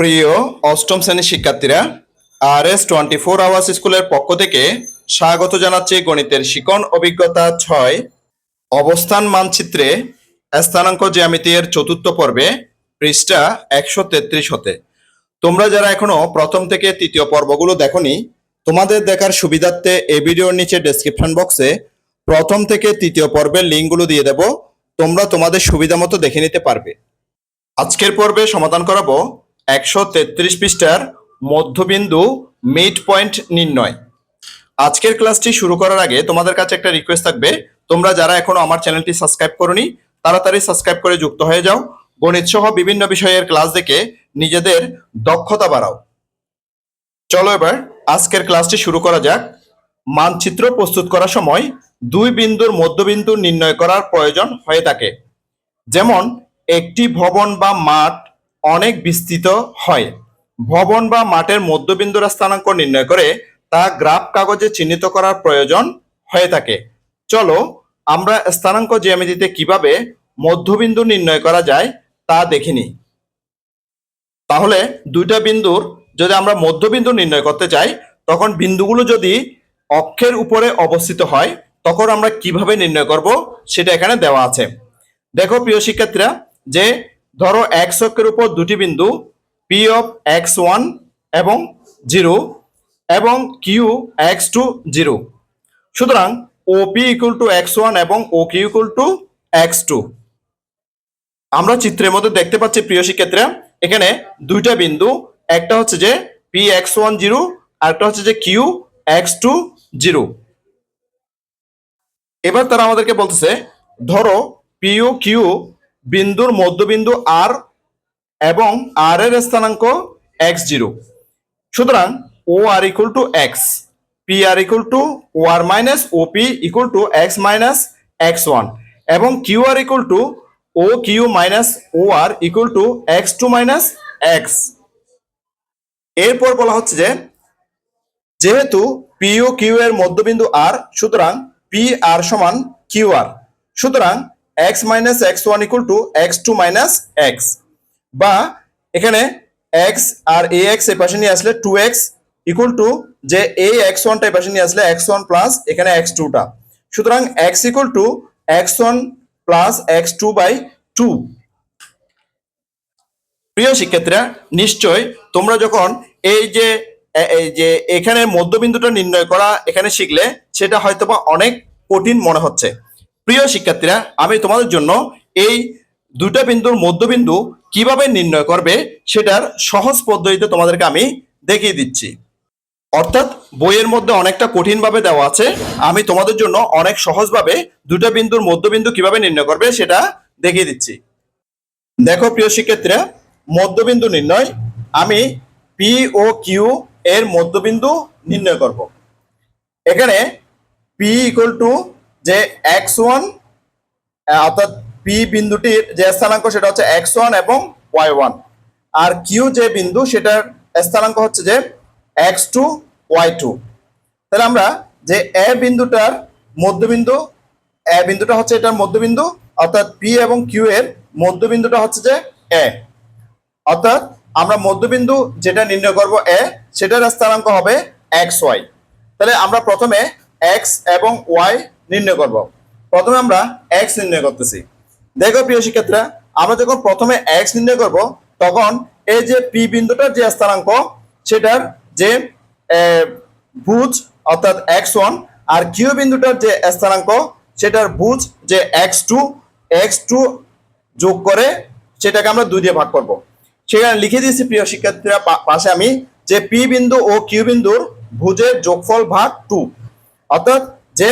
প্রিয় অষ্টম শ্রেণির শিক্ষার্থীরা R S twenty four hours স্কুলের পক্ষ থেকে স্বাগত জানাচ্ছি গণিতের শিকন অভিজ্ঞতা ছয়, অবস্থান মানচিত্রে স্থানাঙ্ক জ্যামিতির চতুর্থ পর্বে, পৃষ্ঠা একশো তেত্রিশ হতে। তোমরা যারা এখনও প্রথম থেকে তৃতীয় পর্বগুলো দেখোনি, তোমাদের দেখার সুবিধার্থে এই ভিডিওর নিচে ডেসক্রিপশন বক্সে প্রথম থেকে তৃতীয় পর্বের লিঙ্কগুলো দিয়ে দেব, তোমরা তোমাদের সুবিধা মতো দেখে নিতে পারবে। আজকের পর্বে সমাধান করাবো একশো তেত্রিশ পৃষ্ঠার মধ্যবিন্দু মিড পয়েন্ট নির্ণয়। আজকের ক্লাসটি শুরু করার আগে তোমাদের কাছে একটা রিকোয়েস্ট থাকবে। তোমরা যারা এখনও আমার চ্যানেলটি সাবস্ক্রাইব করনি, তাড়াতাড়ি সাবস্ক্রাইব করে যুক্ত হয়ে যাও। গণিত সহ বিভিন্ন বিষয়ের ক্লাস দেখে নিজেদের দক্ষতা বাড়াও। চলো এবার আজকের ক্লাসটি শুরু করা যাক। মানচিত্র প্রস্তুত করার সময় দুই বিন্দুর মধ্যবিন্দু নির্ণয় করার প্রয়োজন হয়ে থাকে। যেমন, একটি ভবন বা মাঠ অনেক বিস্তৃত হয়। ভবন বা মাঠের মধ্যবিন্দুর স্থানাঙ্ক নির্ণয় করে তা গ্রাফ কাগজে চিহ্নিত করার প্রয়োজন হয়ে থাকে। চলো আমরা স্থানাঙ্ক জ্যামিতিতে কীভাবে মধ্যবিন্দু নির্ণয় করা যায় তা দেখিনি তাহলে দুইটা বিন্দুর যদি আমরা মধ্যবিন্দু নির্ণয় করতে চাই, তখন বিন্দুগুলো যদি অক্ষের উপরে অবস্থিত হয়, তখন আমরা কীভাবে নির্ণয় করব সেটা এখানে দেওয়া আছে। দেখো প্রিয় শিক্ষার্থীরা, যে ধরো এক্স অক্ষের উপর দুটি বিন্দু পি অফ এক্স ওয়ান এবং জিরো এবং কিউ এক্স টু জিরো সুতরাং O P equal to x one এবং O Q equal to x two আমরা চিত্রের মধ্যে দেখতে পাচ্ছি প্রিয় শিক্ষার্থীরা, এখানে দুইটা বিন্দু, একটা হচ্ছে যে পি এক্স ওয়ান জিরো আর একটা হচ্ছে যে কিউ এক্স টু জিরো এবার তারা আমাদেরকে বলতেছে, ধরো পিও কিউ বিন্দুর মধ্যবিন্দু আর এবং আর এর স্থানাঙ্ক এক্স জিরো সুতরাং O R equal to x P R equal to O R minus O P equal to x minus x one এবং Q R equal to O Q minus O R equal to x two minus x এরপর বলা হচ্ছে যে, যেহেতু P O Q এর মধ্যবিন্দু আর সুতরাং P R সমান কিউ আর সুতরাং x minus x one equal to x two minus x বা এখানে এক্স আর এ এক্স এ পাশে নিয়ে আসলে টু এক্স ইকুয়াল টু যে এ এক্স ওয়ানটা এ পাশে নিয়ে আসলে এক্স ওয়ান প্লাস এখানে এক্স টুটা সুতরাং x equal to x one plus x two by two প্রিয় শিক্ষার্থীরা, নিশ্চয় তোমরা যখন এই যে যে এখানে মধ্যবিন্দুটা নির্ণয় করা এখানে শিখলে সেটা হয়তোবা অনেক কঠিন মনে হচ্ছে। প্রিয় শিক্ষার্থীরা, আমি তোমাদের জন্য এই দুটা বিন্দুর মধ্যবিন্দু কীভাবে নির্ণয় করবে সেটার সহজ পদ্ধতিতে তোমাদেরকে আমি দেখিয়ে দিচ্ছি। অর্থাৎ বইয়ের মধ্যে অনেকটা কঠিনভাবে দেওয়া আছে। আমি তোমাদের জন্য অনেক সহজভাবে দুটা বিন্দুর মধ্যবিন্দু কীভাবে নির্ণয় করবে সেটা দেখিয়ে দিচ্ছি। দেখো প্রিয় শিক্ষার্থীরা, মধ্যবিন্দু নির্ণয়, আমি পি ও কিউ এর মধ্যবিন্দু নির্ণয় করব। এখানে পি ইকুয়াল টু যে এক্স ওয়ান অর্থাৎ পি বিন্দুটির যে স্থানাঙ্ক সেটা হচ্ছে এক্স ওয়ান এবং ওয়াই ওয়ান আর কিউ যে বিন্দু সেটার স্থানাঙ্ক হচ্ছে যে এক্স টু ওয়াই টু তাহলে আমরা যে এ বিন্দুটার মধ্যবিন্দু এ বিন্দুটা হচ্ছে এটার মধ্যবিন্দু, অর্থাৎ পি এবং কিউ এর মধ্যবিন্দুটা হচ্ছে যে এ অর্থাৎ আমরা মধ্যবিন্দু যেটা নির্ণয় করব এ সেটার স্থানাঙ্ক হবে এক্স ওয়াই তাহলে আমরা প্রথমে এক্স এবং ওয়াই নির্ণয় করব। প্রথমে আমরা এক্স নির্ণয় করতেছি। দেখো প্রিয় শিক্ষার্থীরা, আমরা যখন প্রথমে এক্স নির্ণয় করব, তখন এই যে পি বিন্দুটার যে স্থানাঙ্ক, সেটার যে ভুজ, অর্থাৎ এক্স ওয়ান আর কিউ বিন্দুটার যে স্থানাঙ্ক, সেটার ভুজ যে এক্স টু এক্স টু যোগ করে সেটাকে আমরা দুই দিয়ে ভাগ করব। সেখানে লিখে দিয়েছি প্রিয় শিক্ষার্থীরা পাশে আমি যে পি বিন্দু ও কিউ বিন্দুর ভুজের যোগফল ভাগ টু অর্থাৎ যে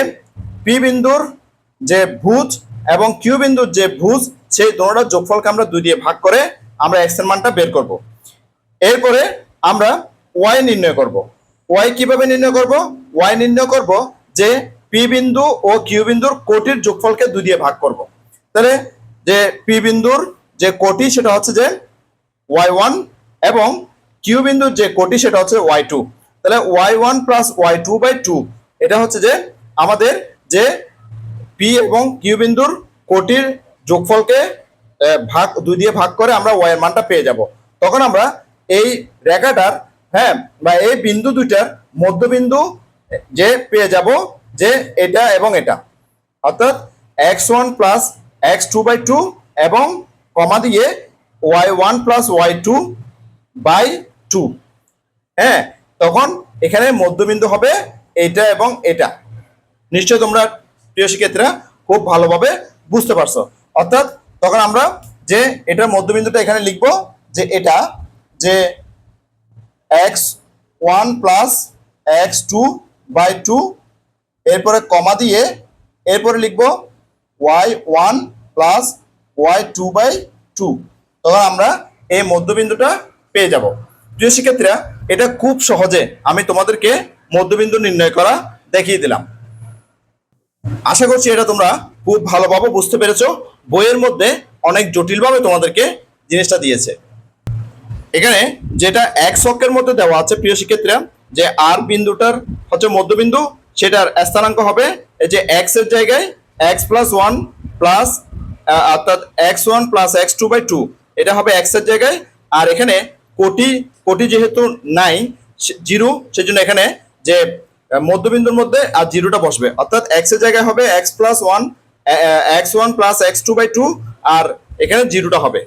পি বিন্দুর যে ভুজ এবং কিউ বিন্দুর যে ভুজ, সেই দোনোটার যোগফলকে আমরা দুই দিয়ে ভাগ করে আমরা এক্সের মানটা বের করব। এরপরে আমরা ওয়াই নির্ণয় করব। ওয়াই কীভাবে নির্ণয় করব? ওয়াই নির্ণয় করব যে পি বিন্দু ও কিউ বিন্দুর কোটির যোগফলকে দুই দিয়ে ভাগ করব। তাহলে যে পি বিন্দুর যে কোটি, সেটা হচ্ছে যে ওয়াই ওয়ান এবং কিউ বিন্দুর যে কোটি, সেটা হচ্ছে ওয়াই টু তাহলে y one plus y two by two এটা হচ্ছে যে আমাদের যে পি এবং কিউ বিন্দুর কোটির যোগফলকে ভাগ, দুই দিয়ে ভাগ করে আমরা ওয়াই এর মানটা পেয়ে যাব। তখন আমরা এই রেখাটার হ্যাঁ বা এই বিন্দু দুইটার মধ্যবিন্দু যে পেয়ে যাব যে এটা এবং এটা। অর্থাৎ x one plus x two by two এবং কমা দিয়ে y one plus y two by two হ্যাঁ তখন এখানে মধ্যবিন্দু হবে এটা এবং এটা। নিশ্চয় তোমরা প্রিয় শিক্ষার্থীরা খুব ভালোভাবে বুঝতে পারছ। অর্থাৎ তখন আমরা যে এটার মধ্যবিন্দুটা এখানে লিখব যে এটা যে x one plus x two by two, এরপরে কমা দিয়ে এরপরে লিখব y one plus y two by two. তখন আমরা এই মধ্যবিন্দুটা পেয়ে যাব। প্রিয় শিক্ষার্থীরা, এটা খুব সহজে আমি তোমাদেরকে মধ্যবিন্দু নির্ণয় করা দেখিয়ে দিলাম। আশা করছি এটা তোমরা খুব ভালোভাবে বুঝতে পেরেছ। বইয়ের মধ্যে অনেক জটিলভাবে তোমাদেরকে জিনিসটা দিয়েছে। এখানে যেটা এক অক্ষের মধ্যে দেওয়া আছে, প্রিয় শিক্ষার্থীরা, যে আর বিন্দুটার হচ্ছে মধ্যবিন্দু, সেটার স্থানাঙ্ক হবে এই যে এক্সের জায়গায় এক্স প্লাস ওয়ান প্লাস অর্থাৎ x one plus x two by two এটা হবে এক্সের জায়গায়। আর এখানে কোটি কোটি যেহেতু নাই জিরো, সেজন্য এখানে যে মধ্যবিন্দুর মধ্যে আর জিরোটা বসবে। অর্থাৎ এক্সের জায়গায় হবে x plus one x one plus x two by two আর এখানে জিরোটা হবে।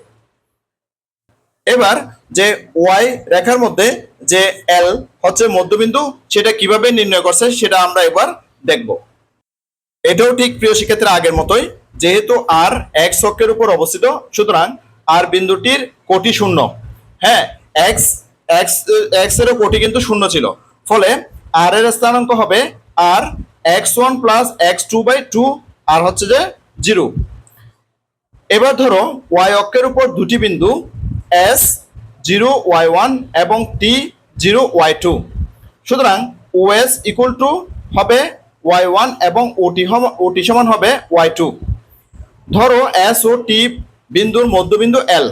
এবার যে ওয়াই রেখার মধ্যে যে এল হচ্ছে মধ্যবিন্দু, সেটা কীভাবে নির্ণয় করছে সেটা আমরা এবার দেখব। এটাও ঠিক প্রিয় শিক্ষার্থীরা আগের মতোই, যেহেতু আর এক্স অক্ষের উপর অবস্থিত, সুতরাং আর বিন্দুটির কোটি শূন্য। হ্যাঁ এক্স এক্স এক্স এরও কোটি কিন্তু শূন্য ছিল। ফলে আর এর স্থানাঙ্ক হবে R x one plus x two by two আর হচ্ছে যে জিরো এবার ধরো ওয়াই অক্ষের উপর দুটি বিন্দু এস জিরো ওয়াই ওয়ান এবং টি জিরো ওয়াই টু সুতরাং ওএস ইকুয়াল টু হবে ওয়াই ওয়ান এবং ওটি ওটি সমান হবে ওয়াই টু ধরো এস ও টি বিন্দুর মধ্যবিন্দু এল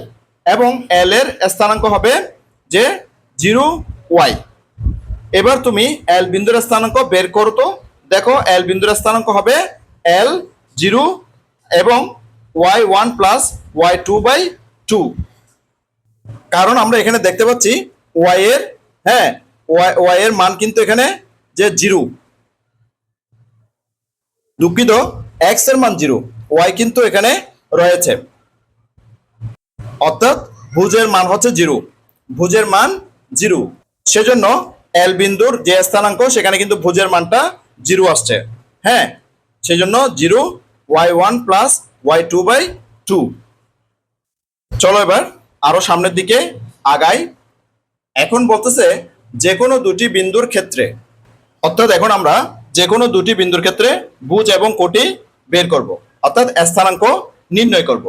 এবং এল এর স্থানাঙ্ক হবে যে জিরো ওয়াই এবার তুমি এল বিন্দুর স্থানাঙ্ক বের করো তো। দেখো এল বিন্দুর স্থানাঙ্ক হবে এল জিরো এবং y one plus y two by two কারণ আমরা এখানে দেখতে পাচ্ছি ওয়াই এর হ্যাঁ ওয়াই ওয়াই এর মান কিন্তু এখানে যে জিরো। দুঃখিত এক্সের মান জিরো ওয়াই কিন্তু এখানে রয়েছে। অর্থাৎ ভুজের মান হচ্ছে জিরো, ভুজের মান জিরো। সেজন্য এল বিন্দুর যে স্থানাঙ্ক, সেখানে কিন্তু ভুজের মানটা জিরো আসছে। হ্যাঁ সেই জন্য zero, y one plus y two by two. চলো এবার আরও সামনের দিকে আগাই। এখন বলতেছে যে কোনো দুটি বিন্দুর ক্ষেত্রে, অর্থাৎ এখন আমরা যে কোনো দুটি বিন্দুর ক্ষেত্রে বুজ এবং কোটি বের করব, অর্থাৎ স্থানাঙ্ক নির্ণয় করব।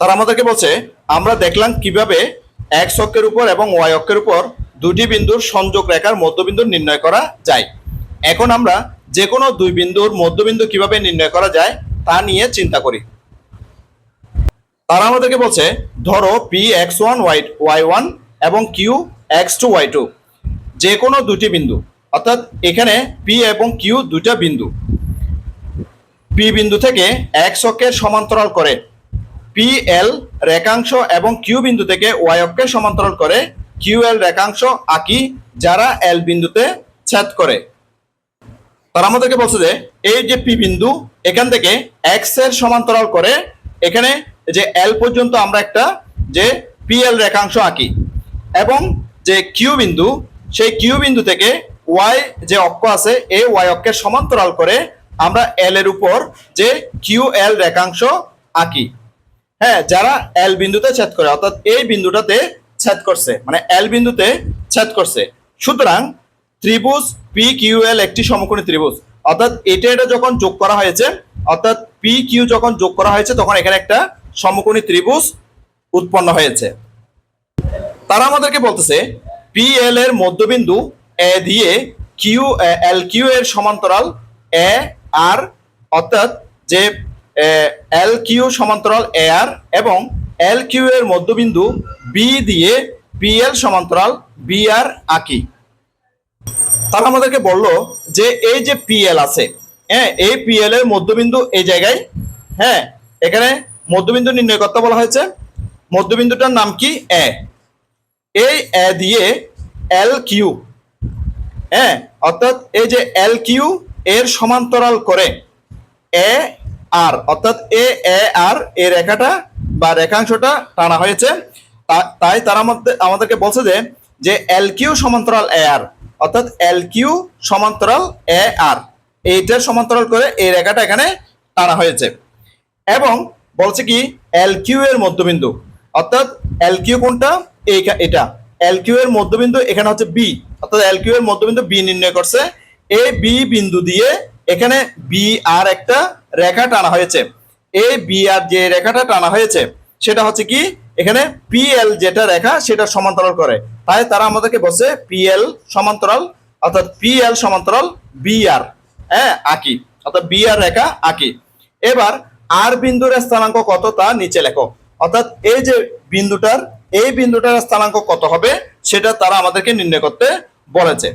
তারা আমাদেরকে বলছে, আমরা দেখলাম কীভাবে এক্স অক্ষের উপর এবং ওয়াই অক্ষের উপর দুটি বিন্দুর সংযোগ রেখার মধ্যবিন্দু নির্ণয় করা যায়। এখন আমরা যে কোনো দুই বিন্দুর মধ্যবিন্দু কীভাবে নির্ণয় করা যায় তা নিয়ে চিন্তা করি। তারা আমাদেরকে বলছে, ধরো P x one y y one এবং Q x two y two যে কোনো দুটি বিন্দু, অর্থাৎ এখানে পি এবং কিউ দুটা বিন্দু। পি বিন্দু থেকে এক্স অক্ষের সমান্তরাল করে পি এল রেখাংশ এবং কিউ বিন্দু থেকে ওয়াই অক্ষের সমান্তরাল করে কিউ এল রেখাংশ আঁকি যারা এল বিন্দুতে ছেদ করে। তারা আমাদেরকে বলছে যে, এই যে পি বিন্দু, এখান থেকে এক্সের সমান্তরাল করে এখানে যে এল পর্যন্ত আমরা একটা যে পি এল রেখাংশ আঁকি এবং যে কিউ বিন্দু, সেই কিউ বিন্দু থেকে ওয়াই যে অক্ষ আছে, এই ওয়াই অক্ষের সমান্তরাল করে আমরা এল এর উপর যে কিউ এল রেখাংশ আঁকি। হ্যাঁ যারা এল বিন্দুতে ছেদ করে, অর্থাৎ এই বিন্দুটাতে ছেদ করছে মানে এল বিন্দুতে ছেদ করছে। সুতরাং ত্রিভুজ পি কিউ এল একটি সমকোণী ত্রিভুজ। অর্থাৎ এটা এটা যখন যোগ করা হয়েছে, অর্থাৎ পি কিউ যখন যোগ করা হয়েছে, তখন এখানে একটা সমকোণী ত্রিভুজ উৎপন্ন হয়েছে। তারা আমাদেরকে বলতেছে পি এল এর মধ্যবিন্দু এ দিয়ে কিউ এল কিউ এর সমান্তরাল এ আর অর্থাৎ যে এল কিউ সমান্তরাল এ আর এবং এল কিউ এর মধ্যবিন্দু বি দিয়ে পি এল সমান্তরাল বি আর আঁকি। তারা আমাদেরকে বলল যে এই যে পিএল আছে হ্যাঁ এই পিএল এর মধ্যবিন্দু এই জায়গায় হ্যাঁ এখানে মধ্যবিন্দু নির্ণয় করতে বলা হয়েছে। মধ্যবিন্দুটার নাম কি? এ। এই এ দিয়ে এল কিউ হ্যাঁ অর্থাৎ এই যে এল কিউ এর সমান্তরাল করে এ আর, অর্থাৎ এ এ আর এই রেখাটা বা রেখাংশটা টানা হয়েছে। তাই তারা মধ্যে আমাদেরকে বলছে যে যে এল কিউ সমান্তরাল এ আর অর্থাৎ এল কিউ সমান্তরাল এ আর এইটার সমান্তরাল করে এই রেখাটা এখানে টানা হয়েছে। এবং বলছে কি এল কিউ এর মধ্যবিন্দু, অর্থাৎ এল কিউ কোনটা? এটা। এল কিউ এর মধ্যবিন্দু এখানে হচ্ছে বি অর্থাৎ এল কিউ এর মধ্যবিন্দু বি নির্ণয় করছে। এই বি বিন্দু দিয়ে এখানে বি আর একটা রেখা টানা হয়েছে। এই বি আর যে রেখাটা টানা হয়েছে। সেটা হচ্ছে কি? এখানে পিএল যেটা রেখা সেটা সমান্তরাল করে। তাই তারা আমাদেরকে বলছে পিএল সমান্তরাল, অর্থাৎ পিএল সমান্তরাল বি আর হ্যাঁ আঁকি। অর্থাৎ বি আর রেখা আঁকি। এবার আর বিন্দুর স্থানাঙ্ক কত তা নিচে লেখো। অর্থাৎ এই যে বিন্দুটার এই বিন্দুটার স্থানাঙ্ক কত হবে সেটা তারা আমাদেরকে নির্ণয় করতে বলেছে।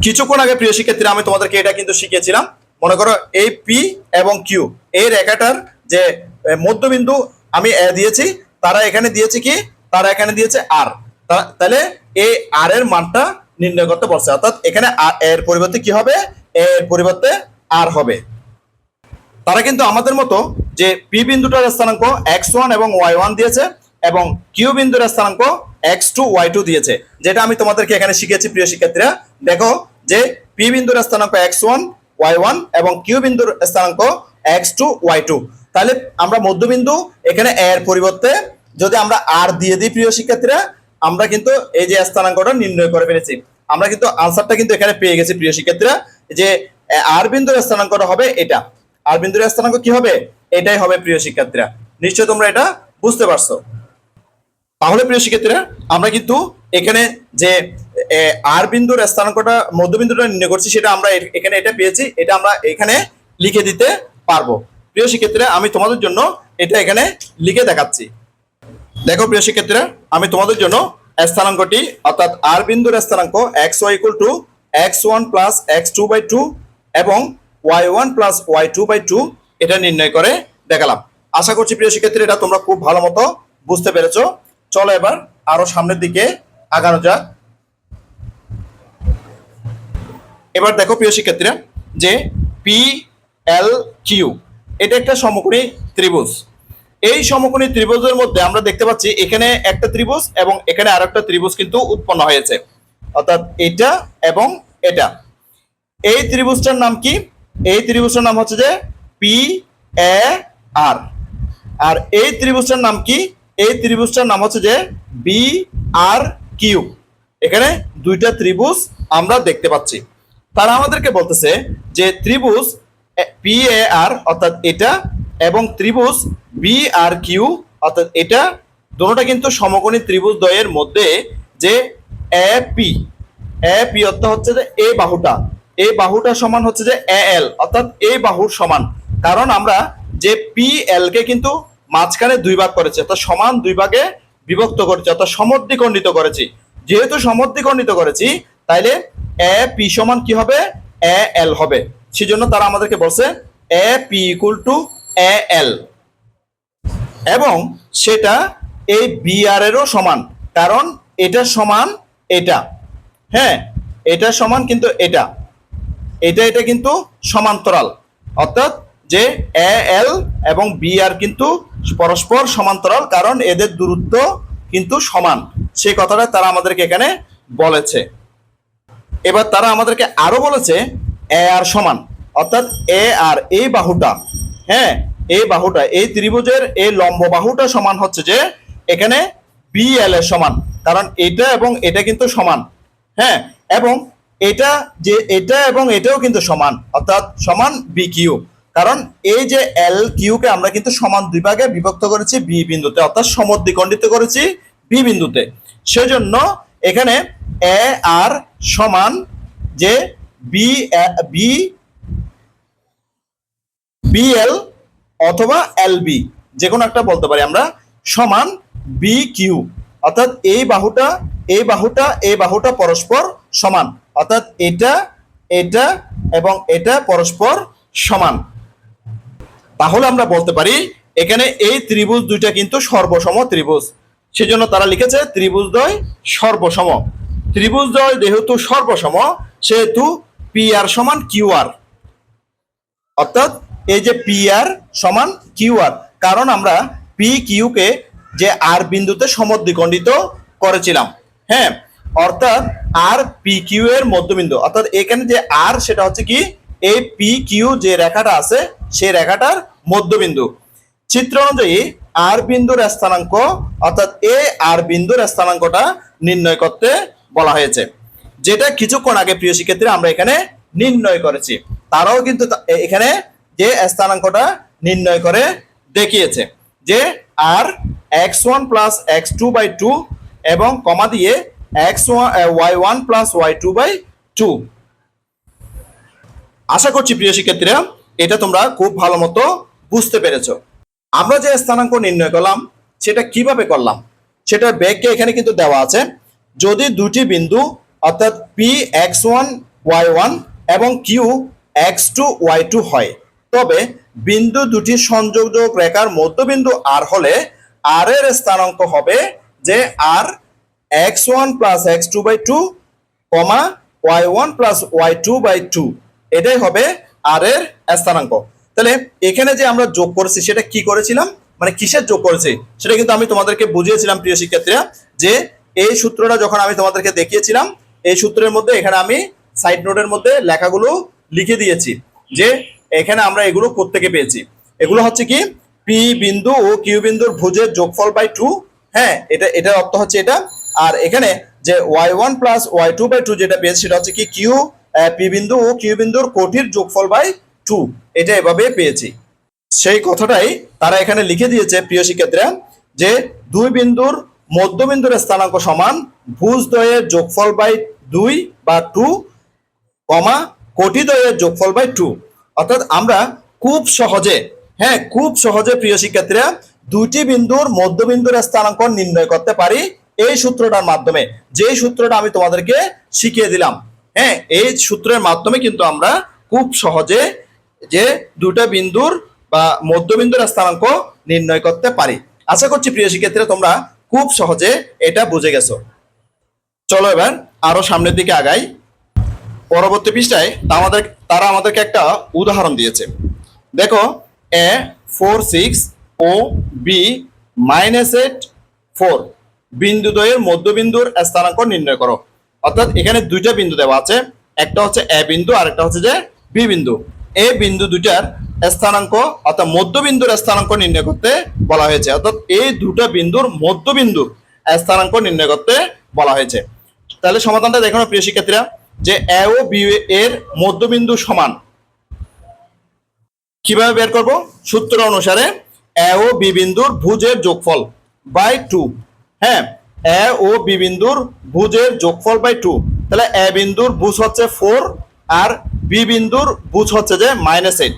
কিছুক্ষণ আগে প্রিয় শিক্ষার্থীরা, আমি তোমাদেরকে এটা কিন্তু শিখিয়েছিলাম। মনে করো এই পি এবং কিউ এই রেখাটার যে মধ্যবিন্দু আমি এ দিয়েছি, তারা এখানে দিয়েছে কি? তারা এখানে দিয়েছে আর তাহলে এই আর এর মানটা নির্ণয় করতে বলছে। অর্থাৎ এখানে আর এর পরিবর্তে কি হবে? এর পরিবর্তে আর হবে। তারা কিন্তু আমাদের মতো যে পি বিন্দুটার স্থানাঙ্ক এক্স ওয়ান এবং ওয়াই ওয়ান দিয়েছে এবং কিউ বিন্দুর স্থানাঙ্ক এক্স টু ওয়াই টু দিয়েছে। যেটা আমি তোমাদেরকে এখানে শিখেছি প্রিয় শিক্ষার্থীরা। দেখো যে পি বিন্দুর স্থানাঙ্ক এক্স ওয়ান ওয়াই ওয়ান এবং কিউ বিন্দুর স্থানাঙ্ক এক্স টু ওয়াই টু তাহলে আমরা মধ্যবিন্দু, এখানে এর পরিবর্তে যদি আমরা আর দিয়ে দিই প্রিয় শিক্ষার্থীরা, আমরা কিন্তু এই যে স্থানাঙ্কটা নির্ণয় করে ফেলেছি। আমরা কিন্তু আনসারটা কিন্তু এখানে পেয়ে গেছি প্রিয় শিক্ষার্থীরা, যে আর বিন্দুর স্থানাঙ্কটা হবে এটা। আর বিন্দুর স্থানাঙ্ক কি হবে? এটাই হবে প্রিয় শিক্ষার্থীরা। নিশ্চয় তোমরা এটা বুঝতে পারছ। তাহলে প্রিয় শিক্ষার্থীরা, আমরা কিন্তু এখানে যে আর বিন্দুর স্থানাঙ্কটা মধ্যবিন্দুটা নির্ণয় করছি, সেটা আমরা এখানে এটা পেয়েছি, এটা আমরা এখানে লিখে দিতে পারব। প্রিয় শিক্ষার্থীরা আমি তোমাদের জন্য এটা এখানে লিখে দেখাচ্ছি। দেখো প্রিয় শিক্ষার্থীরা আমি তোমাদের জন্য স্থানাঙ্কটি, অর্থাৎ আর বিন্দুর স্থানাঙ্ক x y equal to x one plus x two by two এবং y one plus y two by two এটা নির্ণয় করে দেখালাম। আশা করছি প্রিয় শিক্ষার্থীরা এটা তোমরা খুব ভালো মতো বুঝতে পেরেছ। চলো এবার আরও সামনের দিকে আগানো যাক। এবার দেখো প্রিয় শিক্ষার্থীরা, যে পি এল কিউ এটা একটা সমকোণী ত্রিভুজ। এই সমকোণী ত্রিভুজের মধ্যে আমরা দেখতে পাচ্ছি এখানে একটা ত্রিভুজ এবং এখানে আর একটা ত্রিভুজ কিন্তু উৎপন্ন হয়েছে। অর্থাৎ এটা এবং এটা। এই ত্রিভুজটার নাম কি? এই ত্রিভুজটার নাম হচ্ছে যে পি এ আর আর এই ত্রিভুজটার নাম কি? এই ত্রিভুজটার নাম হচ্ছে যে বি আর কিউ এখানে দুইটা ত্রিভুজ আমরা দেখতে পাচ্ছি। তারা আমাদেরকে বলতেছে যে ত্রিভুজ পি এ আর অর্থাৎ এটা এবং ত্রিভুজ বি আর কিউ অর্থাৎ এটা, দুটোটা কিন্তু সমকোণী ত্রিভুজ দ্বয়ের মধ্যে যে এ পি এ পি অর্থ হচ্ছে যে এ বাহুটা। এই বাহুটা সমান হচ্ছে যে এ এল অর্থাৎ এই বাহুর সমান। কারণ আমরা যে পি এল কে কিন্তু মাঝখানে দুই ভাগ করেছি, অর্থাৎ সমান দুই ভাগে বিভক্ত করেছি, অর্থাৎ সমদ্বিখণ্ডিত করেছি। যেহেতু সমদ্বিখণ্ডিত করেছি, তাইলে এ, পি সমান কি হবে? এ, এল হবে। সেজন্য তারা আমাদেরকে বলছে, A, P equal to A, L. এবং সেটা এই বিআর এরও সমান, কারণ এটা সমান এটা। হ্যাঁ এটা সমান কিন্তু এটা। এটা এটা কিন্তু সমান্তরাল। অর্থাৎ যে এ, এল এবং বি আর কিন্তু পরস্পর সমান্তরাল, কারণ এদের দূরত্ব কিন্তু সমান। সেই কথাটা তারা আমাদেরকে এখানে বলেছে। এবার তারা আমাদেরকে আরও বলেছে, এ আর সমান। অর্থাৎ এ আর এই বাহুটা হ্যাঁ এই বাহুটা, এই ত্রিভুজের এই লম্ব বাহুটা সমান হচ্ছে যে এখানে বি এল এর সমান। কারণ এটা এবং এটা কিন্তু সমান হ্যাঁ এবং এটা যে এটা এবং এটাও কিন্তু সমান, অর্থাৎ সমান বি কিউ কারণ এই যে এল কিউকে আমরা কিন্তু সমান দুই ভাগে বিভক্ত করেছি বি বিন্দুতে, অর্থাৎ সমদ্বিখণ্ডিত করেছি বি বিন্দুতে। সেজন্য এখানে এ আর সমান যে বি বি, বিএল অথবা এল বি যে কোনো একটা বলতে পারি আমরা, সমান বি কিউ। অর্থাৎ এই বাহুটা এই বাহুটা এই বাহুটা পরস্পর সমান। অর্থাৎ এটা এটা এবং এটা পরস্পর সমান। তাহলে আমরা বলতে পারি, এখানে এই ত্রিভুজ দুইটা কিন্তু সর্বসম ত্রিভুজ। সেজন্য তারা লিখেছে ত্রিভুজ ত্রিভুজদ্বয় সর্বসম। ত্রিভুজদ্বয় যেহেতু সর্বসম, সেহেতু পি আর সমান কিউ আর অর্থাৎ এই যে পি আর সমান কিউ আর কারণ আমরা পি কিউকে যে আর বিন্দুতে সমদ্বিখণ্ডিত করেছিলাম। হ্যাঁ অর্থাৎ আর পি কিউ এর মধ্যবিন্দু, অর্থাৎ এখানে যে আর সেটা হচ্ছে কি? এই পি কিউ যে রেখাটা আছে, সেই রেখাটার মধ্যবিন্দু। চিত্র অনুযায়ী আর বিন্দুর স্থানাঙ্ক, অর্থাৎ এ আর বিন্দুর স্থানাঙ্কটা নির্ণয় করতে বলা হয়েছে। যেটা কিছুক্ষণ আগে প্রিয় শিক্ষার্থীরা আমরা এখানে নির্ণয় করেছি। তারাও কিন্তু এখানে যে স্থানাঙ্কটা নির্ণয় করে দেখিয়েছে যে R x one plus x two by two এবং কমা দিয়ে x y one plus y two by two. আশা করছি প্রিয় শিক্ষার্থীরা এটা তোমরা খুব ভালো মতো বুঝতে পেরেছ। আমরা যে স্থানাঙ্ক নির্ণয় করলাম, সেটা কীভাবে করলাম, সেটার ব্যাগকে এখানে কিন্তু দেওয়া আছে। যদি দুটি বিন্দু, অর্থাৎ P x one y one এবং Q x two y two হয়, তবে বিন্দু দুটি সংযোজক রেখার মধ্যবিন্দু আর হলে আর এর স্থানাঙ্ক হবে যে R x one plus x two by two comma y one plus y two by two এটাই হবে আর এর স্থানাঙ্ক। তাহলে এখানে যে আমরা যোগ করেছি, সেটা কি করেছিলাম? মানে কিসের যোগ করেছি? সেটা কিন্তু আমি তোমাদেরকে বুঝিয়েছিলাম, প্রিয় শিক্ষার্থীরা, যে এই সূত্রটা যখন আমি তোমাদেরকে দেখিয়েছিলাম, এই সূত্রের মধ্যে এখানে আমি সাইড নোটের মধ্যে লেখাগুলো লিখে দিয়েছি যে এখানে আমরা এগুলো কোত্থেকে পেয়েছি। এগুলো হচ্ছে কি? পি বিন্দু ও কিউ বিন্দুর ভুজের যোগফল বাই টু হ্যাঁ এটা, এটার অর্থ হচ্ছে এটা। আর এখানে যে y one plus y two by two যেটা পেয়েছি সেটা হচ্ছে কি? কিউ পি বিন্দু ও কিউ বিন্দুর কোটির যোগফল বাই টু এটা এভাবে পেয়েছি। সেই কথাটাই তারা এখানে লিখে দিয়েছে প্রিয় শিক্ষার্থীরা যে দুই বিন্দুর মধ্যবিন্দুর স্থানাঙ্ক সমান ভুজদ্বয়ের যোগফল বাই দুই বা টু কমা কোটিদ্বয়ের যোগফল বাই টু। অর্থাৎ আমরা খুব সহজে হ্যাঁ খুব সহজে প্রিয় শিক্ষার্থীরা দুটি বিন্দুর মধ্যবিন্দুর স্থানাঙ্ক নির্ণয় করতে পারি এই সূত্রটার মাধ্যমে। যে সূত্রটা আমি তোমাদেরকে শিখিয়ে দিলাম হ্যাঁ এই সূত্রের মাধ্যমে কিন্তু আমরা খুব সহজে যে দুটা বিন্দুর বা মধ্যবিন্দুর স্থানাঙ্ক নির্ণয় করতে পারি। আশা করছি প্রিয় শিক্ষার্থীরা তোমরা খুব সহজে এটা বুঝে গেছো। চলো এবার আরও সামনের দিকে আগাই। পরবর্তী পৃষ্ঠায় আমাদের তারা আমাদেরকে একটা উদাহরণ দিয়েছে। দেখো এ ফোর সিক্স ও বি মাইনাস এইট ফোর বিন্দু বিন্দুদ্বয়ের মধ্যবিন্দুর স্থানাঙ্ক নির্ণয় করো। অর্থাৎ এখানে দুইটা বিন্দু দেওয়া আছে। একটা হচ্ছে এ বিন্দু আর একটা হচ্ছে যে বি বিন্দু। এ বিন্দু দুইটার স্থানাঙ্ক অর্থাৎ মধ্যবিন্দুর স্থানাঙ্ক নির্ণয় করতে বলা হয়েছে। অর্থাৎ এই দুটা বিন্দুর মধ্যবিন্দুর স্থানাঙ্ক নির্ণয় করতে বলা হয়েছে। তাহলে সমাধানটা দেখো প্রিয় শিক্ষার্থীরা, যে এ ও বি এর মধ্যবিন্দু সমান। কীভাবে বের করব? সূত্র অনুসারে এ ও বি বিন্দুর ভুজের যোগফল বাই টু। হ্যাঁ এ ও বি বিন্দুর ভুজের যোগফল বাই টু। তাহলে এ বিন্দুর ভুজ হচ্ছে ফোর আর বি বিন্দুর ভুজ হচ্ছে যে মাইনাস এইট।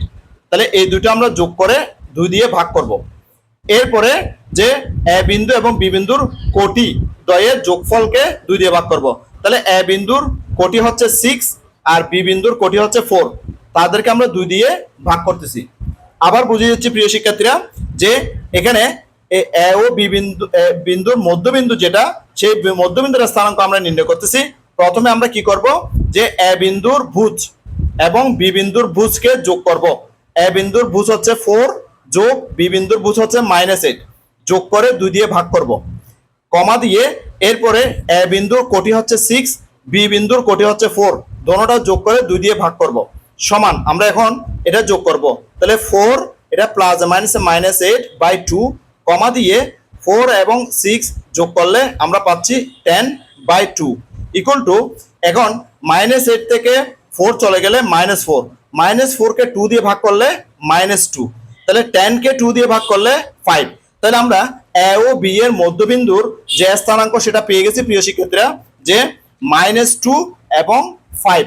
তাহলে এই দুটো আমরা যোগ করে দুই দিয়ে ভাগ করব। এরপরে যে এ বিন্দু এবং বি বিন্দুর কোটি দয়ের যোগফলকে দুই দিয়ে ভাগ করব। তাহলে এ বিন্দুর কোটি হচ্ছে সিক্স আর বি বিন্দুর কোটি হচ্ছে ফোর তাদেরকে আমরা দুই দিয়ে ভাগ করতেছি। আবার বুঝিয়ে দিচ্ছি প্রিয় শিক্ষার্থীরা যে এখানে এ ও বি বিন্দু বিন্দুর মধ্যবিন্দু যেটা, সেই মধ্যবিন্দুর স্থানাঙ্ক আমরা নির্ণয় করতেছি। প্রথমে আমরা কি করব? যে এ বিন্দুর ভুজ এবং বি বিন্দুর ভুজকে যোগ করব। এ বিন্দুর ভুজ হচ্ছে ফোর যোগ বি বিন্দুর ভুজ হচ্ছে মাইনাস এইট যোগ করে দুই দিয়ে ভাগ করব। কমা দিয়ে এরপরে এ বিন্দুর কোটি হচ্ছে সিক্স বি বিন্দুর কোটি হচ্ছে ফোর দোনোটা যোগ করে দুই দিয়ে ভাগ করব। সমান, আমরা এখন এটা যোগ করব। তাহলে ফোর এটা plus minus minus eight by two কমা দিয়ে ফোর এবং সিক্স যোগ করলে আমরা পাচ্ছি ten by two equal to এখন মাইনাস এইট থেকে ফোর চলে গেলে মাইনাস ফোর মাইনাস ফোরকে টু দিয়ে ভাগ করলে মাইনাস টু তাহলে টেনকে টু দিয়ে ভাগ করলে ফাইভ তাহলে আমরা এ ও বি এর মধ্যবিন্দুর যে স্থানাঙ্ক সেটা পেয়ে গেছি প্রিয় শিক্ষার্থীরা, যে মাইনাস টু এবং ফাইভ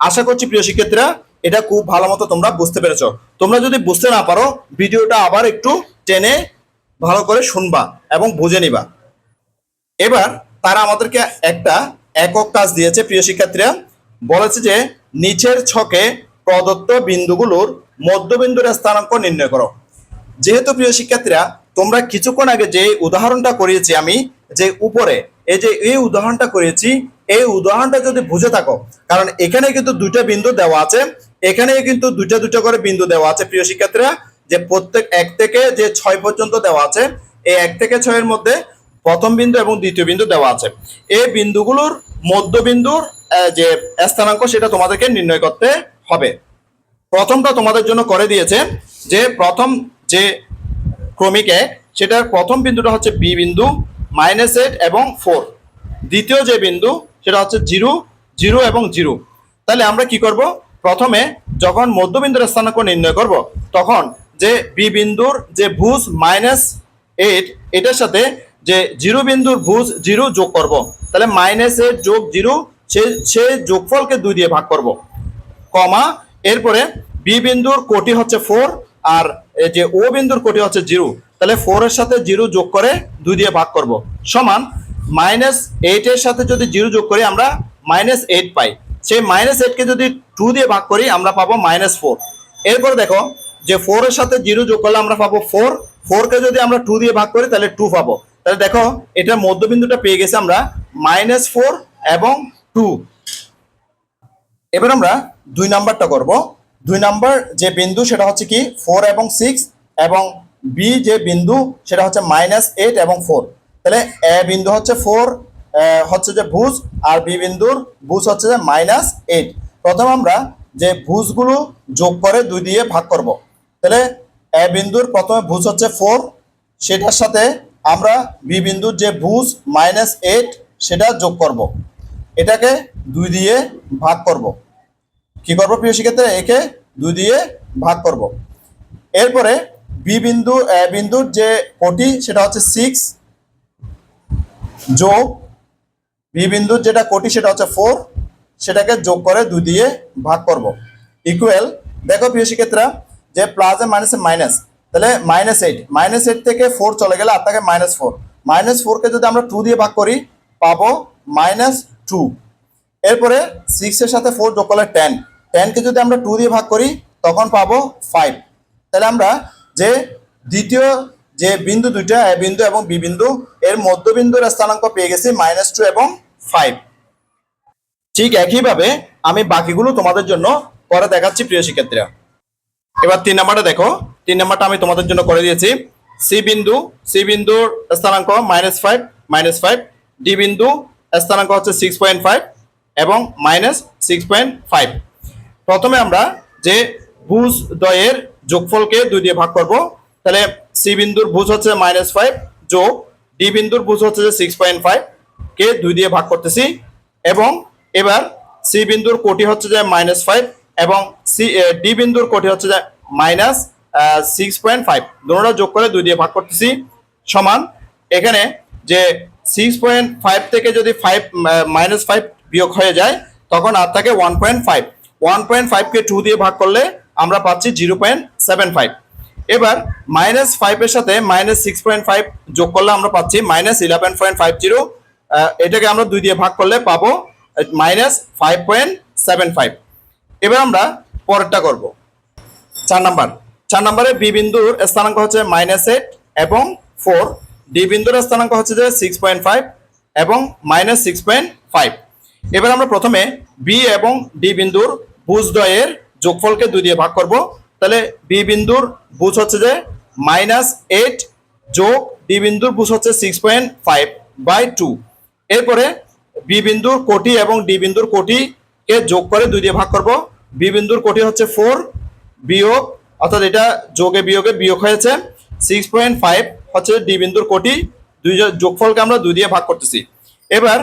আশা করছি প্রিয় শিক্ষার্থীরা, এটা খুব ভালো মতো তোমরা বুঝতে পেরেছ। তোমরা যদি বুঝতে না পারো, ভিডিওটা আবার একটু টেনে ভালো করে শুনবা এবং বুঝে নিবা। এবার তারা আমাদেরকে একটা একক কাজ দিয়েছে প্রিয় শিক্ষার্থীরা। বলেছে যে নিচের ছকে প্রদত্ত বিন্দুগুলোর মধ্যবিন্দুর স্থানাঙ্ক নির্ণয় করো। যেহেতু প্রিয় শিক্ষার্থীরা, তোমরা কিছুক্ষণ আগে যে উদাহরণটা করিয়েছি আমি, যে উপরে, এই যে এই উদাহরণটা করেছি এই উদাহরণটা যদি বুঝে থাকো, কারণ এখানে কিন্তু দুইটা বিন্দু দেওয়া আছে এখানে কিন্তু দুইটা দুটো করে বিন্দু দেওয়া আছে প্রিয় শিক্ষার্থীরা, যে প্রত্যেক এক থেকে যে ছয় পর্যন্ত দেওয়া আছে, এই এক থেকে ছয়ের মধ্যে প্রথম বিন্দু এবং দ্বিতীয় বিন্দু দেওয়া আছে। এই বিন্দুগুলোর মধ্যবিন্দুর যে স্থানাঙ্ক, সেটা তোমাদেরকে নির্ণয় করতে হবে। প্রথমটা তোমাদের জন্য করে দিয়েছে যে প্রথম যে ক্রমিক এক সেটার প্রথম বিন্দুটা হচ্ছে বি বিন্দু মাইনাস এইট এবং ফোর দ্বিতীয় যে বিন্দু, সেটা হচ্ছে জিরো জিরো এবং জিরো তাহলে আমরা কি করব? প্রথমে যখন মধ্যবিন্দুর স্থানাঙ্ক নির্ণয় করব, তখন যে বি বিন্দুর যে ভুজ মাইনাস এইট এটার সাথে যে জিরো বিন্দুর ভুজ জিরো যোগ করব। তাহলে মাইনাস এইট যোগ জিরো সে সে যোগফলকে দুই দিয়ে ভাগ করব। কমা, এরপরে বি বিন্দুর কোটি হচ্ছে ফোর আর যে ও বিন্দুর কোটি হচ্ছে জিরো তাহলে ফোর এর সাথে জিরো যোগ করে দুই দিয়ে ভাগ করব। সমান মাইনাস এইট এর সাথে যদি জিরো যোগ করি, আমরা মাইনাস এইট পাই। সেই মাইনাস এইটকে যদি টু দিয়ে ভাগ করি, আমরা পাবো মাইনাস ফোর এরপর দেখো যে ফোর এর সাথে জিরো যোগ করলে আমরা পাবো ফোর ফোরকে যদি আমরা টু দিয়ে ভাগ করি, তাহলে টু পাবো। তাহলে দেখো এটার মধ্যবিন্দুটা পেয়ে গেছে আমরা মাইনাস ফোর এবং টু এবার আমরা দুই নাম্বারটা করব। দুই নাম্বার যে বিন্দু, সেটা হচ্ছে কি ফোর এবং সিক্স এবং বি যে বিন্দু, সেটা হচ্ছে মাইনাস এইট এবং ফোর তাহলে এ বিন্দু হচ্ছে ফোর হচ্ছে যে ভুজ, আর বি বিন্দুর ভুজ হচ্ছে যে মাইনাস এইট প্রথম আমরা যে ভুজগুলো যোগ করে দুই দিয়ে ভাগ করব। তাহলে এ বিন্দুর প্রথমে ভুজ হচ্ছে ফোর সেটার সাথে আমরা বি বিন্দুর যে ভুজ মাইনাস এইট সেটা যোগ করব। এটাকে দুই দিয়ে ভাগ করব। কি করব প্রিয় শিক্ষার্থী একে দুই দিয়ে ভাগ করব। এরপরে বি বিন্দু এ বিন্দুর যে কোটি, সেটা হচ্ছে সিক্স যোগ বি বিন্দুর যেটা কোটি, সেটা হচ্ছে ফোর সেটাকে যোগ করে দুই দিয়ে ভাগ করব। ইকুয়াল দেখো প্রিয় শিক্ষার্থীরা, যে প্লাসে মাইনাসে মাইনাস তাহলে মাইনাস এইট মাইনাস এইট থেকে ফোর চলে গেলে আর থাকে মাইনাস ফোর মাইনাস ফোরকে যদি আমরা টু দিয়ে ভাগ করি, পাবো মাইনাস টু এরপরে সিক্সের সাথে ফোর যোগ করলে টেন টেনকে যদি আমরা টু দিয়ে ভাগ করি, তখন পাবো ফাইভ তাহলে আমরা যে দ্বিতীয় যে বিন্দু দুইটা, এ বিন্দু এবং বি বিন্দু, এর মধ্যবিন্দুর স্থানাঙ্ক পেয়ে গেছি মাইনাস টু এবং ফাইভ ঠিক একইভাবে আমি বাকিগুলো তোমাদের জন্য করে দেখাচ্ছি প্রিয় শিক্ষার্থীরা। এবার তিন নাম্বারটা দেখো। তিন নাম্বারটা আমি তোমাদের জন্য করে দিয়েছি। সি বিন্দু সি বিন্দুর স্থানাঙ্ক minus five minus five D বিন্দু, স্থানাঙ্ক হচ্ছে সিক্স পয়েন্ট ফাইভ এবং মাইনাস সিক্স পয়েন্ট ফাইভ প্রথমে আমরা যে ভুজ দ্বয়ের যোগফলকে দুই দিয়ে ভাগ করব, তাহলে সি বিন্দুর ভুজ হচ্ছে মাইনাস ফাইভ যোগ ডি বিন্দুর ভুজ হচ্ছে যে সিক্স পয়েন্ট ফাইভ কে দুই দিয়ে ভাগ করতেছি, এবং এবার সি বিন্দুর কোটি হচ্ছে যে মাইনাস ফাইভ এবং সি ডি বিন্দুর কোটি হচ্ছে যে মাইনাস সিক্স পয়েন্ট ফাইভ দুটোটা যোগ করে দুই দিয়ে ভাগ করতেছি, সমান এখানে যে সিক্স পয়েন্ট ফাইভ থেকে যদি ফাইভ মাইনাস ফাইভ বিয়োগ হয়ে যায়, তখন আর থাকে one point five one point ফাইভকে two দিয়ে ভাগ করলে আমরা পাচ্ছি জিরো পয়েন্ট সেভেন ফাইভ এবার মাইনাস ফাইভের সাথে মাইনাস সিক্স পয়েন্ট ফাইভ যোগ করলে আমরা পাচ্ছি minus eleven point five zero এটাকে আমরা দুই দিয়ে ভাগ করলে পাবো minus five point seven five এবার আমরা পরেরটা করব। চার নাম্বার। চার নাম্বারে বি বিন্দুর স্থানাঙ্ক হচ্ছে মাইনাস এইট এবং ফোর ডি বিন্দুর স্থানাঙ্ক হচ্ছে যে সিক্স পয়েন্ট ফাইভ এবং মাইনাস সিক্স পয়েন্ট ফাইভ এবার আমরা প্রথমে বি এবং ডি বিন্দুর ভুজদ্বয়ের যোগফলকে দুই দিয়ে ভাগ করব। তাহলে বি বিন্দুর ভুজ হচ্ছে যে মাইনাস এইট যোগ ডি বিন্দুর ভুজ হচ্ছে six point five by two এরপরে বি বিন্দুর কোটি এবং ডি বিন্দুর কোটিকে যোগ করে দুই দিয়ে ভাগ করব। বি বিন্দুর কোটি হচ্ছে ফোর বিয়োগ, অর্থাৎ এটা যোগে বিয়োগে বিয়োগ হয়েছে। সিক্স পয়েন্ট ফাইভ হচ্ছে ডি বিন্দুর কোটি, দুই যোগফলকে আমরা দুই দিয়ে ভাগ করতেছি। এবার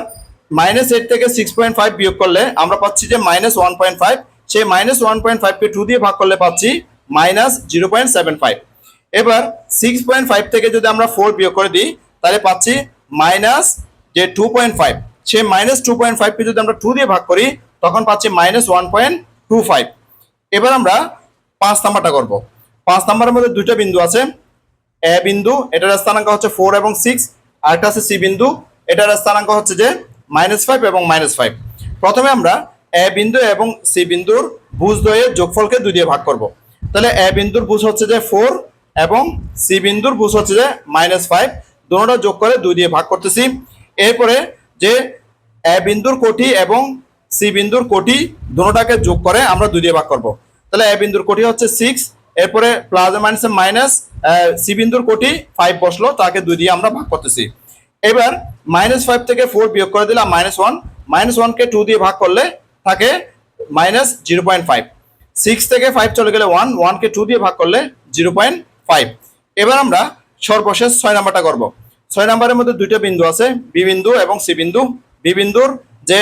মাইনাস এইট থেকে সিক্স পয়েন্ট ফাইভ বিয়োগ করলে আমরা পাচ্ছি যে মাইনাস ওয়ান পয়েন্ট ফাইভ সেই মাইনাস ওয়ান পয়েন্ট ফাইভকে টু দিয়ে ভাগ করলে পাচ্ছি minus zero point seven five এবার সিক্স পয়েন্ট ফাইভ থেকে যদি আমরা ফোর বিয়োগ করে দিই, তাহলে পাচ্ছি মাইনাস যে টু পয়েন্ট ফাইভ সেই মাইনাস টু পয়েন্ট ফাইভকে যদি আমরা টু দিয়ে ভাগ করি, তখন পাচ্ছি minus one point two five এবার আমরা পাঁচ নাম্বারটা করব। পাঁচ নাম্বারের মধ্যে দুইটা বিন্দু আছে। এ বিন্দু, এটার স্থানাঙ্ক হচ্ছে ফোর এবং সিক্স আর একটা আছে সি বিন্দু। এটার স্থানাঙ্ক হচ্ছে যে মাইনাস ফাইভ এবং মাইনাস ফাইভ প্রথমে আমরা এ বিন্দু এবং সি বিন্দুর ভুজ দ্বয়ের যোগফলকে দুই দিয়ে ভাগ করব। তাহলে এ বিন্দুর ভুজ হচ্ছে যে ফোর এবং সি বিন্দুর ভুজ হচ্ছে যে মাইনাস ফাইভ। দুটোটা যোগ করে দুই দিয়ে ভাগ করতেছি। এরপরে যে এ বিন্দুর কোটি এবং সি বিন্দুর কোটি দুটোটাকে যোগ করে আমরা দুই দিয়ে ভাগ করব। তাহলে এ বিন্দুর কোটি হচ্ছে সিক্স। এরপরে প্লাস মাইনাস মাইনাস সি বিন্দুর কোটি ফাইভ বসল, তাকে দুই দিয়ে আমরা ভাগ করতেছি। এবার মাইনাস ফাইভ থেকে ফোর বিয়োগ করে দিলাম মাইনাস ওয়ান। মাইনাস ওয়ানকে টু দিয়ে ভাগ করলে থাকে minus zero point five six থেকে ফাইভ চলে গেলে ওয়ান ওয়ানকে টু দিয়ে ভাগ করলে জিরো পয়েন্ট ফাইভ এবার আমরা সর্বশেষ ছয় নাম্বারটা করব। ছয় নাম্বারের মধ্যে দুইটা বিন্দু আছে বি বিন্দু এবং সি বিন্দু। বি বিন্দুর যে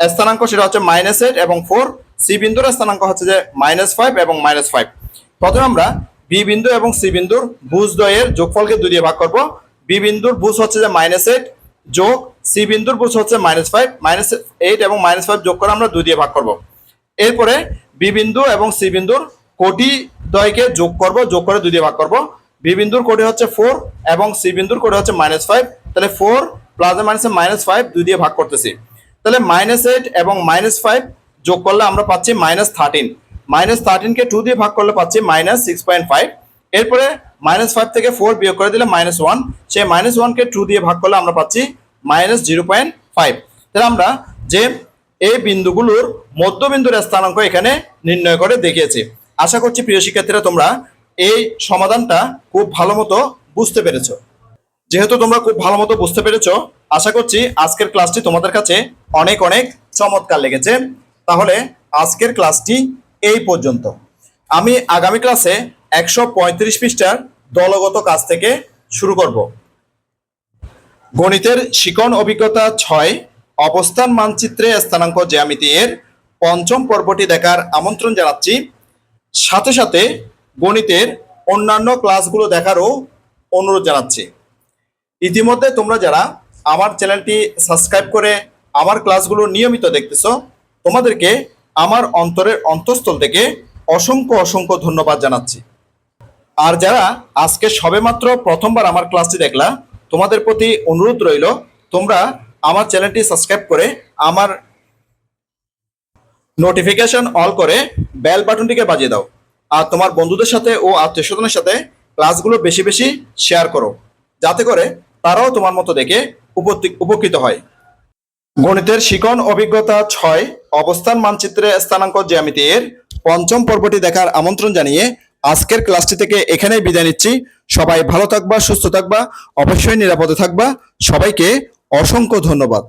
স্থানাঙ্ক সেটা হচ্ছে মাইনাস এইট এবং ফোর সি বিন্দুর স্থানাঙ্ক হচ্ছে যে মাইনাস ফাইভ এবং মাইনাস ফাইভ প্রথমে আমরা বি বিন্দু এবং সি বিন্দুর ভুজ দ্বয়ের যোগফলকে দুই দিয়ে ভাগ করব। বি বিন্দুর ভুজ হচ্ছে যে মাইনাস এইট যোগ সি বিন্দুর ভুজ হচ্ছে মাইনাস ফাইভ মাইনাস এইট এবং মাইনাস ফাইভ যোগ করে আমরা দুই দিয়ে ভাগ করব। এরপরে বি বিন্দু এবং সি বিন্দুর কোটি দ্বয়কে যোগ করব, যোগ করে দুই দিয়ে ভাগ করব। বি বিন্দুর কোটি হচ্ছে ফোর এবং সি বিন্দুর কোটি হচ্ছে মাইনাস ফাইভ তাহলে ফোর প্লাস মাইনাসে মাইনাস ফাইভ দুই দিয়ে ভাগ করতেছি। তাহলে মাইনাস এইট এবং মাইনাস ফাইভ যোগ করলে আমরা পাচ্ছি মাইনাস থার্টিন মাইনাস থার্টিনকে টু দিয়ে ভাগ করলে পাচ্ছি মাইনাস সিক্স পয়েন্ট ফাইভ এরপরে মাইনাস ফাইভ থেকে ফোর বিয়োগ করে দিলে মাইনাস ওয়ান সেই মাইনাস ওয়ানকে টু দিয়ে ভাগ করলে আমরা পাচ্ছি মাইনাস জিরো পয়েন্ট ফাইভ তাহলে আমরা যে এই বিন্দুগুলোর মধ্যবিন্দুর স্থানাঙ্ক এখানে নির্ণয় করে দেখিয়েছি। আশা করছি প্রিয় শিক্ষার্থীরা তোমরা এই সমাধানটা খুব ভালো মতো বুঝতে পেরেছ। যেহেতু তোমরা খুব ভালো মতো বুঝতে পেরেছ, আশা করছি আজকের ক্লাসটি তোমাদের কাছে অনেক অনেক চমৎকার লেগেছে। তাহলে আজকের ক্লাসটি এই পর্যন্ত। আমি আগামী ক্লাসে একশো পঁয়ত্রিশ পৃষ্ঠার দলগত কাজ থেকে শুরু করব। গণিতের শিকন অভিজ্ঞতা ছয়, অবস্থান মানচিত্রে স্থানাঙ্ক জ্যামিতি এর পঞ্চম পর্বটি দেখার আমন্ত্রণ জানাচ্ছি। সাথে সাথে গণিতের অন্যান্য ক্লাসগুলো দেখারও অনুরোধ জানাচ্ছি। ইতিমধ্যে তোমরা যারা আমার চ্যানেলটি সাবস্ক্রাইব করে আমার ক্লাসগুলো নিয়মিত দেখতেছো, তোমাদেরকে আমার অন্তরের অন্তঃস্থল থেকে অসংখ্য অসংখ্য ধন্যবাদ জানাচ্ছি। আর যারা আজকে সবেমাত্র প্রথমবার আমার ক্লাসটি দেখলা, তোমাদের প্রতি অনুরোধ রইল, তোমরা আমার চ্যানেলটি সাবস্ক্রাইব করে আমার নোটিফিকেশন অল করে বেল বাটনটিকে বাজিয়ে দাও। আর তোমার বন্ধুদের সাথে ও আত্মীয় স্বজনের সাথে ক্লাসগুলো বেশি বেশি শেয়ার করো, যাতে করে তারাও তোমার মতো দেখে উপকৃত হয়। গণিতের শিকন অভিজ্ঞতা ছয়, অবস্থান মানচিত্রে স্থানাঙ্ক জ্যামিতি এর পঞ্চম পর্বটি দেখার আমন্ত্রণ জানিয়ে আজকের ক্লাসটি থেকে এখানেই বিদায় নিচ্ছি। সবাই ভালো থাকবা, সুস্থ থাকবা, অবশ্যই নিরাপদে থাকবা। সবাইকে অসংখ্য ধন্যবাদ।